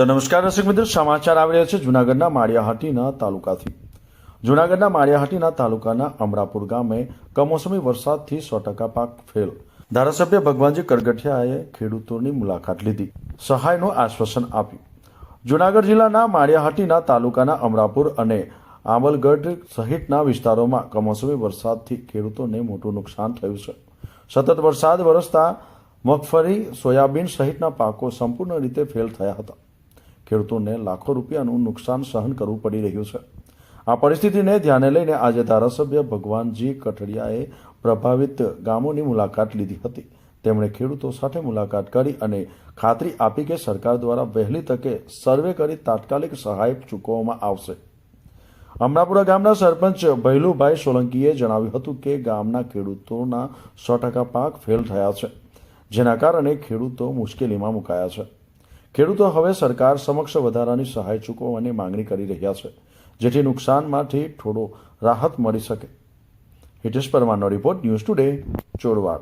તો નમસ્કાર રસિક મિત્રો, સમાચાર આવી રહ્યા છે જૂનાગઢના માળિયાહાટીના તાલુકાથી. જૂનાગઢના માળિયાહાટીના તાલુકાના અમરાપુર ગામે કમોસમી વરસાદથી સો ટકા પાક ફેલ. ધારાસભ્ય ભગવાનજી કરગઠિયાએ ખેડૂતોની મુલાકાત લીધી. સહાયનું આશ્વાસન આપ્યું. જૂનાગઢ જિલ્લાના માળિયાહાટીના તાલુકાના અમરાપુર અને આંબલગઢ સહિતના વિસ્તારોમાં કમોસમી વરસાદથી ખેડૂતોને મોટું નુકસાન થયું છે. સતત વરસાદ વરસતા મગફળી, સોયાબીન સહિતના પાકો સંપૂર્ણ રીતે ફેલ થયા હતા. ખેડૂતોને લાખો રૂપિયાનું નુકસાન સહન કરવું પડી રહ્યું છે. આ પરિસ્થિતિને ધ્યાને લઈને આજે ધારાસભ્ય ભગવાનજી કઠડિયાએ પ્રભાવિત ગામોની મુલાકાત લીધી હતી. તેમણે ખેડૂતો સાથે મુલાકાત કરી અને ખાતરી આપી કે સરકાર દ્વારા વહેલી તકે સર્વે કરી તાત્કાલિક સહાય ચૂકવવામાં આવશે. અમરાપુરા ગામના સરપંચ ભૈલુભાઈ સોલંકીએ જણાવ્યું હતું કે ગામના ખેડૂતોના સો ટકા પાક ફેલ થયા છે, જેના કારણે ખેડૂતો મુશ્કેલીમાં મુકાયા છે. ખેડૂતો હવે સરકાર સમક્ષ વધારાની સહાય ચૂકવવાની માંગણી કરી રહ્યા છે, જેથી નુકસાનમાંથી થોડો રાહત મળી શકે. હિતેશ પરમારનો રિપોર્ટ ન્યૂઝ ટુડે, ચોરવાડ.